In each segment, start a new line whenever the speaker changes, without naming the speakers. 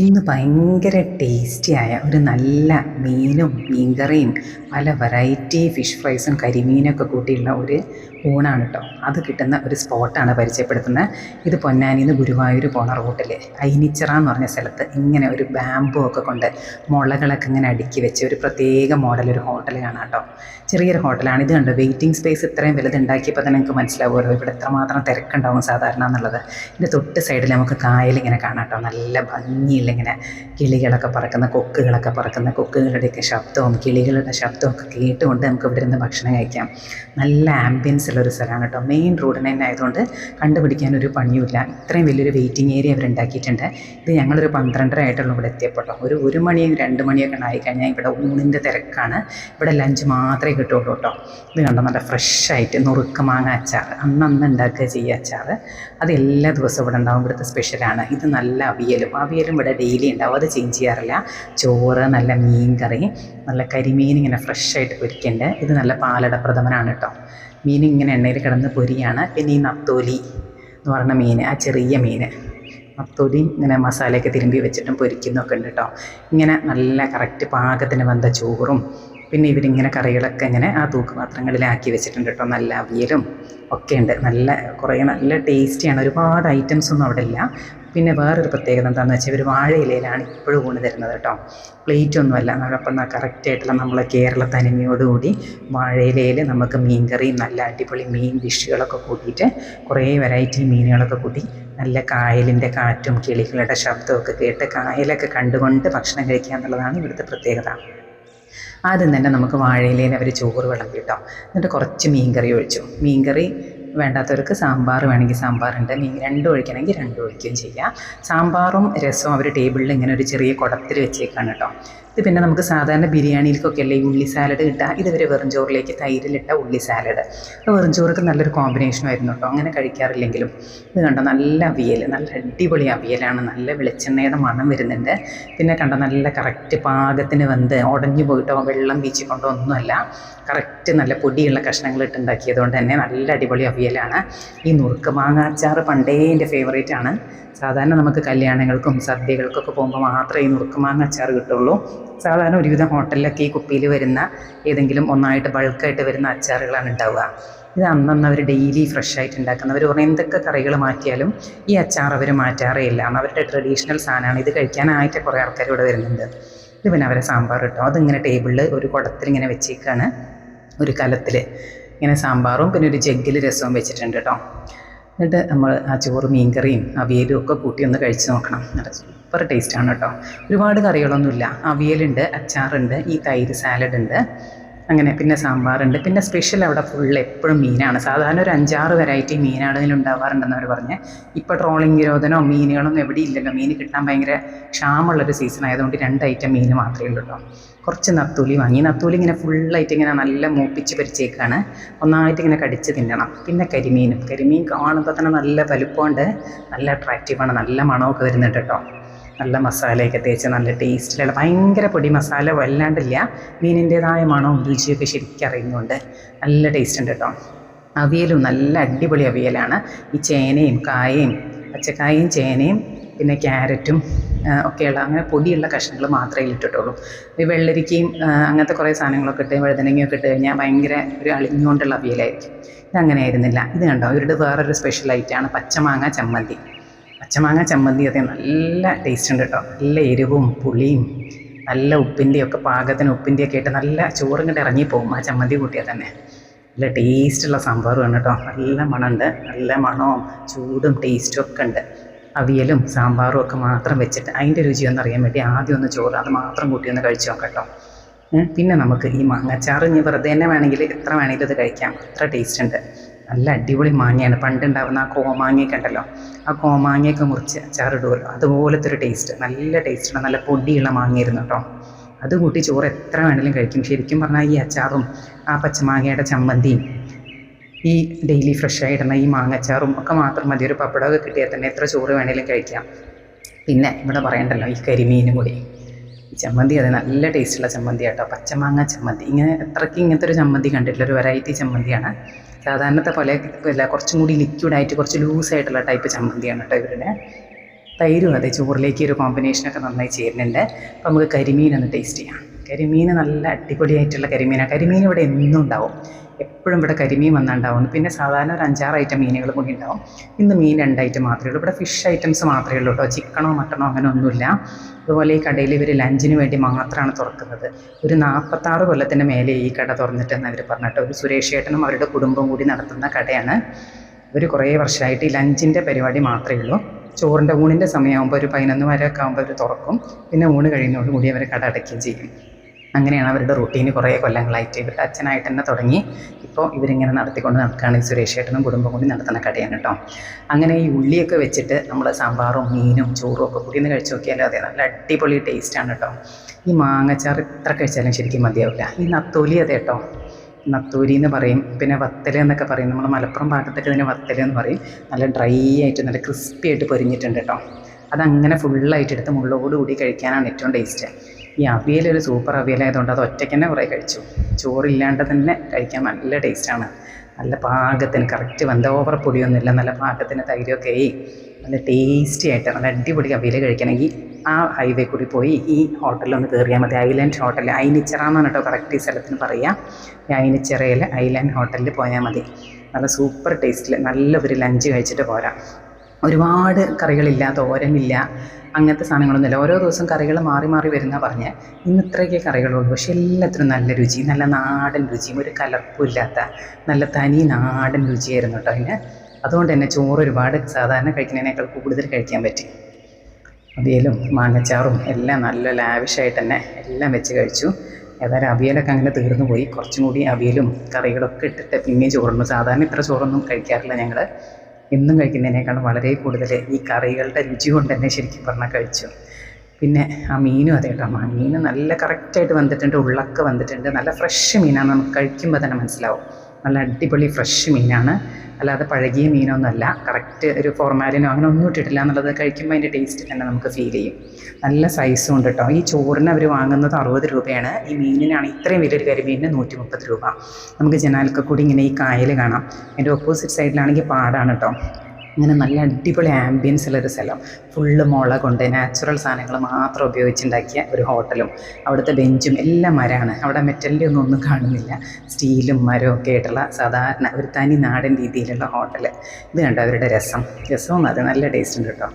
ഇന്ന് ഭയങ്കര ടേസ്റ്റിയായ ഒരു നല്ല മീനും മീൻകറിയും പല വെറൈറ്റി ഫിഷ് ഫ്രൈസും കരിമീനൊക്കെ കൂട്ടിയുള്ള ഒരു ഊണാണ് കേട്ടോ അത് കിട്ടുന്ന ഒരു സ്പോട്ടാണ് പരിചയപ്പെടുത്തുന്നത്. ഇത് പൊന്നാനിയിൽ നിന്ന് ഗുരുവായൂർ പോണ റൂട്ടിൽ ഐനിച്ചിറ എന്ന് പറഞ്ഞ സ്ഥലത്ത് ഇങ്ങനെ ഒരു ബാമ്പു ഒക്കെ കൊണ്ട് മുളകളൊക്കെ ഇങ്ങനെ അടുക്കി വെച്ച് ഒരു പ്രത്യേക മോഡൽ ഒരു ഹോട്ടൽ കാണാം കേട്ടോ ചെറിയൊരു ഹോട്ടലാണ് ഇത് കണ്ടോ? വെയിറ്റിംഗ് സ്പേസ് ഇത്രയും വലുത് ഉണ്ടാക്കിയപ്പോൾ തന്നെ നിങ്ങൾക്ക് മനസ്സിലാവുമല്ലോ. ഇവിടെ എത്രമാത്രം തിരക്കുണ്ടാവും സാധാരണ എന്നുള്ളത്. ഇതിന്റെ തൊട്ട് സൈഡിൽ നമുക്ക് കായൽ ഇങ്ങനെ കാണാം കേട്ടോ നല്ല ഭംഗിയുള്ള ഇങ്ങനെ കിളികളൊക്കെ പറക്കുന്ന കൊക്കുകളൊക്കെ പറക്കുന്ന കൊക്കുകളുടെയൊക്കെ ശബ്ദവും കിളികളുടെ ശബ്ദവും കേട്ടുകൊണ്ട് നമുക്ക് ഇവിടെ നിന്ന് ഭക്ഷണം കഴിക്കാം. നല്ല ആംബിയൻസ് ഉള്ള ഒരു സ്ഥലമാണ് കേട്ടോ. മെയിൻ റോഡിന് തന്നെ ആയതുകൊണ്ട് കണ്ടുപിടിക്കാൻ ഒരു പണിയുമില്ല. ഇത്രയും വലിയൊരു വെയിറ്റിംഗ് ഏരിയ അവരുണ്ടാക്കിയിട്ടുണ്ട് ഇത് ഞങ്ങളൊരു പന്ത്രണ്ടര ആയിട്ടുള്ള ഇവിടെ എത്തിയപ്പോൾ ഒരു ഒരു മണിയും രണ്ട് മണിയൊക്കെ ആയിക്കഴിഞ്ഞാൽ ഇവിടെ ഊണിന്റെ തിരക്കാണ്. ഇവിടെ ലഞ്ച് മാത്രമേ കിട്ടുള്ളൂ കേട്ടോ. ഇത് കണ്ടോ? നല്ല ഫ്രഷായിട്ട് നുറുക്ക് മാങ്ങ അച്ചാർ. അന്ന് ഉണ്ടാക്കുക ചെയ്യുക അച്ചാർ. അത് എല്ലാ ദിവസവും ഇവിടെ ഉണ്ടാവും. ഇവിടുത്തെ സ്പെഷ്യലാണ് ഇത് നല്ല അവിയലും. അവിയലും ഇവിടെ ഡെയിലി ഉണ്ടാവും. അത് ചേഞ്ച് ചെയ്യാറില്ല. ചോറ് നല്ല മീൻ കറി നല്ല കരിമീൻ ഇങ്ങനെ ഫ്രഷായിട്ട് ആയിട്ട് പൊരിക്കുന്നുണ്ട് ഇത് നല്ല പാലട പ്രഥമനാണ് കേട്ടോ മീൻ ഇങ്ങനെ എണ്ണയിൽ കിടന്ന് പൊരിയാണ്. പിന്നെ ഈ നത്തോലി എന്ന് പറഞ്ഞ മീൻ ആ ചെറിയ മീൻ. നത്തോലി ഇങ്ങനെ മസാലയൊക്കെ തിരുമ്പി വെച്ചിട്ടും പൊരിക്കുന്നൊക്കെ ഉണ്ട് കേട്ടോ ഇങ്ങനെ നല്ല കറക്റ്റ് പാകത്തിന് വന്ന ചോറും പിന്നെ ഇവരിങ്ങനെ കറികളൊക്കെ ഇങ്ങനെ ആ തൂക്കുപാത്രങ്ങളിലാക്കി വെച്ചിട്ടുണ്ട് കേട്ടോ. നല്ല അവിയലും ഒക്കെ ഉണ്ട്. നല്ല കുറേ നല്ല ടേസ്റ്റിയാണ് ഒരുപാട് ഐറ്റംസ് ഒന്നും അവിടെ ഇല്ല. പിന്നെ വേറൊരു പ്രത്യേകത എന്താണെന്ന് വെച്ചാൽ ഇവർ വാഴയിലയിലാണ് ഇപ്പോഴും ഊണ് തരുന്നത് കേട്ടോ. പ്ലേറ്റ് ഒന്നുമല്ല അപ്പം കറക്റ്റായിട്ടുള്ള നമ്മളെ കേരള തനിമയോടുകൂടി വാഴയിലയിൽ നമുക്ക് മീൻകറിയും നല്ല അടിപൊളി മീൻ ഡിഷുകളൊക്കെ കൂട്ടിയിട്ട് കുറേ വെറൈറ്റി മീനുകളൊക്കെ കൂട്ടി നല്ല കായലിന്റെ കാറ്റും കിളികളുടെ ശബ്ദമൊക്കെ കേട്ട് കായലൊക്കെ കണ്ടുകൊണ്ട് ഭക്ഷണം കഴിക്കുക എന്നുള്ളതാണ് ഇവിടുത്തെ പ്രത്യേകത. ആദ്യം തന്നെ നമുക്ക് വാഴയിലേനെ അവർ ചോറ് വിളമ്പി കേട്ടോ എന്നിട്ട് കുറച്ച് മീൻകറി ഒഴിച്ചു. മീൻകറി വേണ്ടാത്തവർക്ക് സാമ്പാർ വേണമെങ്കിൽ സാമ്പാറുണ്ട്. മീൻ രണ്ടും ഒഴിക്കണമെങ്കിൽ രണ്ടും ഒഴിക്കുകയും ചെയ്യാം. സാമ്പാറും രസവും അവർ ടേബിളിൽ ഇങ്ങനെ ഒരു ചെറിയ കുടത്തിൽ വെച്ചേക്കാണ് കേട്ടോ. ഇത് പിന്നെ നമുക്ക് സാധാരണ ബിരിയാണിയിലേക്കൊക്കെ അല്ലേ ഈ ഉള്ളി സാലഡ് കിട്ടുക. ഇതുവരെ വെറും ചോറിലേക്ക് തൈരിലിട്ട ഉള്ളി സാലഡ് വെറുംചോറൊക്കെ നല്ലൊരു കോമ്പിനേഷൻ ആയിരുന്നു കേട്ടോ അങ്ങനെ കഴിക്കാറില്ലെങ്കിലും. ഇത് കണ്ടോ നല്ല അവിയൽ നല്ല അടിപൊളി അവിയലാണ്. നല്ല വെളിച്ചെണ്ണയുടെ മണം വരുന്നുണ്ട്. പിന്നെ കണ്ടോ നല്ല കറക്റ്റ് പാകത്തിന് വന്ന് ഉടഞ്ഞു പോയിട്ടോ വെള്ളം വീച്ചിക്കൊണ്ടോ ഒന്നുമല്ല. കറക്റ്റ് നല്ല പൊടിയുള്ള കഷ്ണങ്ങൾ ഇട്ടുണ്ടാക്കിയത് കൊണ്ട് തന്നെ നല്ല അടിപൊളി അവിയലാണ്. ഈ നുറുക്ക് മാങ്ങ അച്ചാർ പണ്ടേ എന്റെ ഫേവറേറ്റ് ആണ്. സാധാരണ നമുക്ക് കല്യാണങ്ങൾക്കും സദ്യകൾക്കൊക്കെ പോകുമ്പോൾ മാത്രമേ ഈ നുറുക്ക് മാങ്ങ അച്ചാർ കിട്ടുള്ളൂ. സാധാരണ ഒരുവിധം ഹോട്ടലിലൊക്കെ ഈ കുപ്പിയിൽ വരുന്ന ഏതെങ്കിലും ഒന്നായിട്ട് ബൾക്കായിട്ട് വരുന്ന അച്ചാറുകളാണ് ഉണ്ടാവുക. ഇത് അന്നന്ന് അവർ ഡെയിലി ഫ്രഷ് ആയിട്ട് ഉണ്ടാക്കുന്നവർ പറഞ്ഞാൽ എന്തൊക്കെ കറികൾ മാറ്റിയാലും ഈ അച്ചാർ അവർ മാറ്റാറേ ഇല്ല അവരുടെ ട്രഡീഷണൽ സാധനമാണ്. ഇത് കഴിക്കാനായിട്ട് കുറേ ആൾക്കാർ ഇവിടെ വരുന്നുണ്ട്. ഇത് പിന്നെ അവരെ സാമ്പാർ കിട്ടും അതിങ്ങനെ ടേബിളിൽ ഒരു കുടത്തിൽ ഇങ്ങനെ വെച്ചേക്കാണ് ഒരു കലത്തിൽ. ഇങ്ങനെ സാമ്പാറും പിന്നെ ഒരു ജഗ്ഗിൽ രസവും വെച്ചിട്ടുണ്ട് കേട്ടോ. എന്നിട്ട് നമ്മൾ ആ ചോറ് മീൻകറിയും അവിയലും ഒക്കെ കൂട്ടി ഒന്ന് കഴിച്ച് നോക്കണം. നല്ല സൂപ്പർ ടേസ്റ്റാണ് കേട്ടോ ഒരുപാട് കറികളൊന്നുമില്ല. അവിയലുണ്ട് അച്ചാറുണ്ട് ഈ തൈര് സാലഡ് ഉണ്ട്. അങ്ങനെ പിന്നെ സാമ്പാറുണ്ട്. പിന്നെ സ്പെഷ്യൽ അവിടെ ഫുൾ എപ്പോഴും മീനാണ്. സാധാരണ ഒരു അഞ്ചാറ് വെറൈറ്റി മീനാണ് ഇതിൽ ഉണ്ടാവാറുണ്ടെന്ന് അവർ പറഞ്ഞ്. ഇപ്പോൾ ട്രോളിംഗ് നിരോധനമോ മീനുകളൊന്നും എവിടെ ഇല്ലല്ലോ. മീൻ കിട്ടാൻ ഭയങ്കര ക്ഷാമുള്ളൊരു സീസൺ ആയതുകൊണ്ട് രണ്ട് ഐറ്റം മീൻ മാത്രമേ ഉള്ളൂ കേട്ടോ കുറച്ച് നത്തൂലി വാങ്ങി. നത്തൂലി ഇങ്ങനെ ഫുള്ളായിട്ട് ഇങ്ങനെ നല്ല മൂപ്പിച്ച് പരിച്ചേക്കാണ്. ഒന്നായിട്ട് ഇങ്ങനെ കടിച്ച് തിന്നണം. പിന്നെ കരിമീനും. കരിമീൻ കാണുമ്പോൾ തന്നെ നല്ല വലുപ്പമുണ്ട്. നല്ല അട്രാക്റ്റീവാണ് നല്ല മണമൊക്കെ വരുന്നുണ്ട് കേട്ടോ നല്ല മസാലയൊക്കെ തേച്ച് നല്ല ടേസ്റ്റിലുള്ള ഭയങ്കര പൊടി മസാല വല്ലാണ്ടില്ല. മീനിന്റേതായ മണവും രുചിയൊക്കെ ശരിക്കും അറിയുന്നുണ്ട് നല്ല ടേസ്റ്റ് ഉണ്ട് കേട്ടോ അവിയലും നല്ല അടിപൊളി അവിയലാണ്. ഈ ചേനയും കായയും പച്ചക്കായയും ചേനയും പിന്നെ ക്യാരറ്റും ഒക്കെയുള്ള അങ്ങനെ പൊടിയുള്ള കഷ്ണങ്ങൾ മാത്രമേ ഇട്ടിട്ടുള്ളൂ. ഈ വെള്ളരിക്കയും അങ്ങനത്തെ കുറേ സാധനങ്ങളൊക്കെ ഇട്ട് വഴുതനങ്ങയൊക്കെ ഇട്ട് കഴിഞ്ഞാൽ ഭയങ്കര ഒരു അളിഞ്ഞുകൊണ്ടുള്ള അവിയലായിരിക്കും. ഇതങ്ങനെ ആയിരുന്നില്ല ഇത് കണ്ടോ? ഇവരുടെ വേറൊരു സ്പെഷ്യൽ ഐറ്റമാണ് പച്ചമാങ്ങ ചമ്മന്തി. പച്ചമാങ്ങ ചമ്മന്തി അതെ നല്ല ടേസ്റ്റ് ഉണ്ട് കേട്ടോ നല്ല എരിവും പുളിയും നല്ല ഉപ്പിന്റെയൊക്കെ പാകത്തിന് ഉപ്പിന്റെയൊക്കെ ആയിട്ട് നല്ല ചോറും കണ്ട് ഇറങ്ങിപ്പോവും ആ ചമ്മന്തി കൂട്ടിയാൽ തന്നെ. നല്ല ടേസ്റ്റുള്ള സാമ്പാറുമാണ് കേട്ടോ നല്ല മണമുണ്ട്. നല്ല മണവും ചൂടും ടേസ്റ്റും ഒക്കെ ഉണ്ട്. അവിയലും സാമ്പാറും ഒക്കെ മാത്രം വെച്ചിട്ട് അതിന്റെ രുചി ഒന്ന് അറിയാൻ വേണ്ടി ആദ്യം ഒന്ന് ചോറ് അത് മാത്രം കൂട്ടി ഒന്ന് കഴിച്ചു നോക്കട്ടോ കേട്ടോ പിന്നെ നമുക്ക് ഈ മാങ്ങച്ചാറ് ഇനി വെറുതെ തന്നെ വേണമെങ്കിൽ എത്ര വേണമെങ്കിലും ഇത് കഴിക്കാം. അത്ര ടേസ്റ്റ് ഉണ്ട്. നല്ല അടിപൊളി മാങ്ങയാണ്. പണ്ടുണ്ടാവുന്ന ആ കോമാങ്ങയൊക്കെ ഉണ്ടല്ലോ. ആ കോമാങ്ങയൊക്കെ മുറിച്ച് അച്ചാറിടുമല്ലോ അതുപോലത്തെ ഒരു ടേസ്റ്റ് നല്ല ടേസ്റ്റാണ് നല്ല പൊടിയുള്ള മാങ്ങയായിരുന്നു കേട്ടോ. അത് കൂട്ടി ചോറ് എത്ര വേണമെങ്കിലും കഴിക്കും. ശരിക്കും പറഞ്ഞാൽ ഈ അച്ചാറും ആ പച്ചമാങ്ങയുടെ ചമ്മന്തിയും ഈ ഡെയിലി ഫ്രഷ് ആയിടുന്ന ഈ മാങ്ങച്ചാറും ഒക്കെ മാത്രം മതി. ഒരു പപ്പടമൊക്കെ കിട്ടിയാൽ തന്നെ എത്ര ചോറ് വേണമെങ്കിലും കഴിക്കാം. പിന്നെ ഇവിടെ പറയണ്ടല്ലോ ഈ കരിമീനും കൂടി. ഈ ചമ്മന്തി അത് നല്ല ടേസ്റ്റുള്ള ചമ്മന്തി കേട്ടോ പച്ചമാങ്ങ ചമ്മന്തി. ഇങ്ങനെ എത്രയ്ക്ക് ഇങ്ങനത്തെ ഒരു ചമ്മന്തി കണ്ടിട്ടില്ല. ഒരു വെറൈറ്റി ചമ്മന്തിയാണ്. സാധാരണത്തെ പോലെ അല്ല കുറച്ചും കൂടി ലിക്വിഡായിട്ട് കുറച്ച് ലൂസായിട്ടുള്ള ടൈപ്പ് ചമ്മന്തിയാണ് കേട്ടോ ഇവരുടെ. തൈരും അതെ ചോറിലേക്ക് ഒരു കോമ്പിനേഷനൊക്കെ നന്നായി ചേരുന്നുണ്ട്. അപ്പോൾ നമുക്ക് കരിമീൻ ഒന്ന് ടേസ്റ്റ് ചെയ്യാം. കരിമീൻ നല്ല അടിപൊളിയായിട്ടുള്ള കരിമീനാണ് കരിമീൻ ഇവിടെ എന്നും ഉണ്ടാവും. എപ്പോഴും ഇവിടെ കരിമീൻ വന്നുണ്ടാവും. പിന്നെ സാധാരണ ഒരു അഞ്ചാറ് ഐറ്റം മീനുകൾ കൂടി ഉണ്ടാവും. ഇന്ന് മീൻ രണ്ട് ഐറ്റം മാത്രമേ ഉള്ളൂ. ഇവിടെ ഫിഷ് ഐറ്റംസ് മാത്രമേ ഉള്ളൂ കേട്ടോ. ചിക്കണോ മട്ടണോ അങ്ങനെ ഒന്നുമില്ല. അതുപോലെ ഈ കടയിൽ ഇവർ ലഞ്ചിന് വേണ്ടി മാത്രമാണ് തുറക്കുന്നത്. ഒരു നാൽപ്പത്താറ് കൊല്ലത്തിന്റെ മേലെ ഈ കട തുറന്നിട്ടെന്ന് അവർ പറഞ്ഞിട്ട് ഒരു സുരേഷ് ഏട്ടനും അവരുടെ കുടുംബം കൂടി നടത്തുന്ന കടയാണ്. ഇവർ കുറേ വർഷമായിട്ട് ഈ ലഞ്ചിന്റെ പരിപാടി മാത്രമേ ഉള്ളൂ. ചോറിന്റെ ഊണിന്റെ സമയമാകുമ്പോൾ ഒരു പതിനൊന്ന് വരെയൊക്കെ ആകുമ്പോൾ അവർ തുറക്കും. പിന്നെ ഊണ് കഴിയുന്നതോടുകൂടി അവർ കട അടയ്ക്കുകയും ചെയ്യും. അങ്ങനെയാണ് അവരുടെ റൂട്ടീന് കുറേ കൊല്ലങ്ങളായിട്ട് ഇവരുടെ അച്ഛനായിട്ട് തന്നെ തുടങ്ങി. ഇപ്പോൾ ഇവരിങ്ങനെ നടത്തിക്കൊണ്ട് നടക്കുകയാണ് ഈ സുരേഷ് ഏട്ടനും കുടുംബം കൂടി നടത്തുന്ന കടയാണ് കേട്ടോ. അങ്ങനെ ഈ ഉള്ളിയൊക്കെ വെച്ചിട്ട് നമ്മൾ സാമ്പാറും മീനും ചോറും ഒക്കെ കൂടി ഒന്ന് കഴിച്ച് നോക്കിയാലും അതെ നല്ല അടിപൊളി ടേസ്റ്റാണ് കേട്ടോ. ഈ മാങ്ങച്ചാർ ഇത്ര കഴിച്ചാലും ശരിക്കും മതിയാവില്ല. ഈ നത്തോലി അതെ കേട്ടോ. നത്തൂരി എന്ന് പറയും പിന്നെ വത്തല എന്നൊക്കെ പറയും. നമ്മൾ മലപ്പുറം ഭാഗത്തൊക്കെ ഇതിന് വത്തല എന്ന് പറയും. നല്ല ഡ്രൈ ആയിട്ട് നല്ല ക്രിസ്പി ആയിട്ട് പൊരിഞ്ഞിട്ടുണ്ട് കേട്ടോ. അതങ്ങനെ ഫുള്ളായിട്ട് എടുത്ത് മുള്ളോടുകൂടി കഴിക്കാനാണ് ഏറ്റവും ടേസ്റ്റ് ഈ ഒരു സൂപ്പർ അവിയലായതുകൊണ്ട് അത് ഒറ്റയ്ക്ക് തന്നെ കുറേ കഴിച്ചു. ചോറില്ലാണ്ട് തന്നെ കഴിക്കാൻ നല്ല ടേസ്റ്റാണ് നല്ല പാകത്തിന് കറക്റ്റ് വെന്ത ഓവർ പൊടിയൊന്നുമില്ല. നല്ല പാകത്തിന് തൈരൊക്കെ ആയി. നല്ല ടേസ്റ്റി ആയിട്ട് നല്ല അടിപൊളി അവിയൽ കഴിക്കണമെങ്കിൽ ആ ഹൈവേ കൂടി പോയി ഈ ഹോട്ടലിലൊന്ന് കയറിയാൽ മതി. ഐലൻഡ് ഹോട്ടൽ ഐനിച്ചിറ എന്നാണ് കേട്ടോ കറക്റ്റ് ഈ സ്ഥലത്തിന് പറയുക ഈ ഐനിച്ചിറയിൽ ഐലൻഡ് ഹോട്ടലിൽ പോയാൽ മതി. നല്ല സൂപ്പർ ടേസ്റ്റിൽ നല്ല ഒരു ലഞ്ച് കഴിച്ചിട്ട് പോരാം. ഒരുപാട് കറികളില്ല തോരനില്ല അങ്ങനത്തെ സാധനങ്ങളൊന്നുമില്ല. ഓരോ ദിവസം കറികൾ മാറി മാറി വരുന്ന പറഞ്ഞ്. ഇന്ന് ഇത്രയൊക്കെ കറികളുള്ളൂ. പക്ഷെ എല്ലാത്തിനും നല്ല രുചി നല്ല നാടൻ രുചിയും ഒരു കലർപ്പും ഇല്ലാത്ത നല്ല തനി നാടൻ രുചിയായിരുന്നു കേട്ടോ അതിന്. അതുകൊണ്ട് തന്നെ ചോറ് ഒരുപാട് സാധാരണ കഴിക്കുന്നതിനേക്കാൾ കൂടുതൽ കഴിക്കാൻ പറ്റി. അവിയലും മാങ്ങച്ചാറും എല്ലാം നല്ല ലാവിഷായിട്ട് തന്നെ എല്ലാം വെച്ച് കഴിച്ചു. ഏതായാലും അവിയലൊക്കെ അങ്ങനെ തീർന്നു പോയി. കുറച്ചും കൂടി അവിയലും കറികളൊക്കെ ഇട്ടിട്ട് പിന്നെയും ചോറുണ്ട് സാധാരണ ഇത്ര ചോറൊന്നും കഴിക്കാറില്ല ഞങ്ങൾ എന്നും കഴിക്കുന്നതിനേക്കാളും വളരെ കൂടുതൽ ഈ കറികളുടെ രുചി കൊണ്ട് തന്നെ ശരിക്കും പറഞ്ഞാൽ കഴിച്ചു. പിന്നെ ആ മീനും അതേ കേട്ടോ. ആ മീൻ നല്ല കറക്റ്റായിട്ട് വന്നിട്ടുണ്ട്. ഉള്ളൊക്കെ വന്നിട്ടുണ്ട്. നല്ല ഫ്രഷ് മീനാണ് നമുക്ക് കഴിക്കുമ്പോൾ തന്നെ മനസ്സിലാവും. നല്ല അടിപൊളി ഫ്രഷ് മീനാണ്. അല്ലാതെ പഴകിയ മീനൊന്നുമല്ല. കറക്റ്റ് ഒരു ഫോർമാലിനോ അങ്ങനെ ഒന്നും ഇട്ടിട്ടില്ല എന്നുള്ളത് കഴിക്കുമ്പോൾ അതിന്റെ ടേസ്റ്റ് തന്നെ നമുക്ക് ഫീൽ ചെയ്യും. നല്ല സൈസും ഉണ്ട് കേട്ടോ ഈ ചോറിന് അവർ വാങ്ങുന്നത് അറുപത് രൂപയാണ്. ഈ മീനിനാണ് ഇത്രയും വലിയൊരു കരിമീനിന് നൂറ്റി മുപ്പത് രൂപ. നമുക്ക് ജനാലൊക്കെ കൂടി ഇങ്ങനെ ഈ കായൽ കാണാം. അതിന്റെ ഓപ്പോസിറ്റ് സൈഡിലാണെങ്കിൽ പാടാണ് കേട്ടോ ഇങ്ങനെ നല്ല അടിപൊളി ആംബിയൻസ് ഉള്ളൊരു സ്ഥലം. ഫുള്ള് മുള കൊണ്ട് നാച്ചുറൽ സാധനങ്ങൾ മാത്രം ഉപയോഗിച്ചുണ്ടാക്കിയ ഒരു ഹോട്ടലും അവിടുത്തെ ബെഞ്ചും എല്ലാം മരമാണ്. അവിടെ മെറ്റലിന്റെ ഒന്നും ഒന്നും കാണുന്നില്ല. സ്റ്റീലും മരവും ഒക്കെ ആയിട്ടുള്ള സാധാരണ ഒരു തനി നാടൻ രീതിയിലുള്ള ഹോട്ടൽ ഇത് കണ്ടോ അവരുടെ രസം. രസവും അത് നല്ല ടേസ്റ്റ് ഉണ്ട് കേട്ടോ.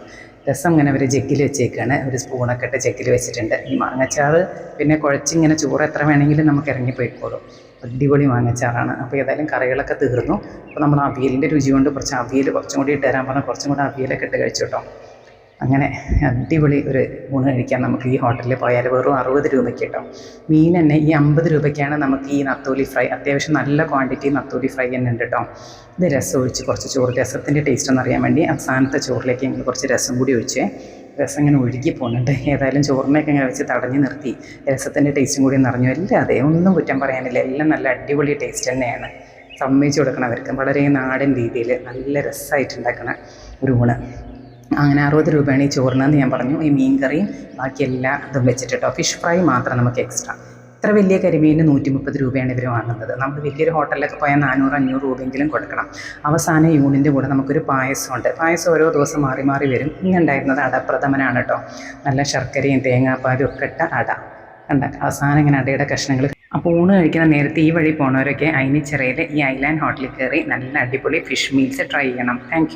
രസം ഇങ്ങനെ ഒരു ജഗ്ഗിൽ വെച്ചേക്കാണ്. ഒരു സ്പൂണൊക്കെ ഇട്ട് ജഗ്ഗിൽ വെച്ചിട്ടുണ്ട്. ഈ മാങ്ങച്ചാറ് പിന്നെ കുഴച്ചിങ്ങനെ ചോറ് എത്ര വേണമെങ്കിലും നമുക്ക് ഇറങ്ങിപ്പോയിക്കോളും അടിപൊളി മാങ്ങച്ചാറാണ്. അപ്പോൾ ഏതായാലും കറികളൊക്കെ തീർന്നു. അപ്പോൾ നമ്മൾ അവിയലിന്റെ രുചി കൊണ്ട് കുറച്ച് അവിയൽ കുറച്ചും കൂടി ഇട്ട് തരാൻ പറഞ്ഞാൽ കുറച്ചും കൂടി അവിയലൊക്കെ ഇട്ട് കഴിച്ചു കേട്ടോ അങ്ങനെ അടിപൊളി ഒരു ഊണ് കഴിക്കാൻ നമുക്ക് ഈ ഹോട്ടലിൽ പോയാൽ വെറും അറുപത് രൂപയ്ക്ക് കേട്ടോ മീൻ തന്നെ ഈ അമ്പത് രൂപയ്ക്കാണ് നമുക്ക് ഈ നത്തോലി ഫ്രൈ. അത്യാവശ്യം നല്ല ക്വാണ്ടിറ്റി നത്തോലി ഫ്രൈ തന്നെ ഉണ്ട് കേട്ടോ ഇത് രസം ഒഴിച്ച് കുറച്ച് ചോറ് രസത്തിന്റെ ടേസ്റ്റ് ഒന്ന് അറിയാൻ വേണ്ടി അവസാനത്തെ ചോറിലേക്ക് ഞങ്ങൾ കുറച്ച് രസം കൂടി ഒഴിച്ച് രസം ഇങ്ങനെ ഒഴുകി പോകുന്നുണ്ട്. ഏതായാലും ചോറിനെയൊക്കെ ഇങ്ങനെ വെച്ച് തടഞ്ഞു നിർത്തി. രസത്തിന്റെ ടേസ്റ്റും കൂടി നിറഞ്ഞു എല്ലാം അതെ ഒന്നും കുറ്റം പറയാനില്ല. എല്ലാം നല്ല അടിപൊളി ടേസ്റ്റ് തന്നെയാണ്. സമ്മതിച്ചു കൊടുക്കണം അവർക്ക്. വളരെ നാടൻ രീതിയിൽ നല്ല രസമായിട്ടുണ്ടാക്കണ ഒരു ഊണ്. അങ്ങനെ അറുപത് രൂപയാണ് ഈ ചോറിനെന്ന് ഞാൻ പറഞ്ഞു. ഈ മീൻ കറിയും ബാക്കി എല്ലാ ഇതും വെച്ചിട്ട് കേട്ടോ ഫിഷ് ഫ്രൈ മാത്രം നമുക്ക് എക്സ്ട്രാ ഇത്ര വലിയ കരിമീനിന് നൂറ്റി മുപ്പത് രൂപയാണ് ഇവർ വാങ്ങുന്നത്. നമ്മൾ വലിയൊരു ഹോട്ടലിലൊക്കെ പോയാൽ നാനൂറ് അഞ്ഞൂറ് രൂപയെങ്കിലും കൊടുക്കണം. അവസാന യൂണിന്റെ കൂടെ നമുക്കൊരു പായസമുണ്ട്. പായസം ഓരോ ദിവസം മാറി മാറി വരും. ഇന്നുണ്ടായിരുന്നത് അടപ്രഥമനാണ് കേട്ടോ നല്ല ശർക്കരയും തേങ്ങാപ്പാലും ഒക്കെ ഇട്ട അട. കണ്ട? അവസാനം ഇങ്ങനെ അടയുടെ കഷ്ണങ്ങൾ. അപ്പോൾ ഊണ് കഴിക്കുന്ന നേരത്തെ ഈ വഴി പോണവരൊക്കെ അയിനിച്ചിറയിൽ ഈ ഐലാൻഡ് ഹോട്ടലിൽ കയറി നല്ല അടിപൊളി ഫിഷ് മീൽസ് ട്രൈ ചെയ്യണം. താങ്ക്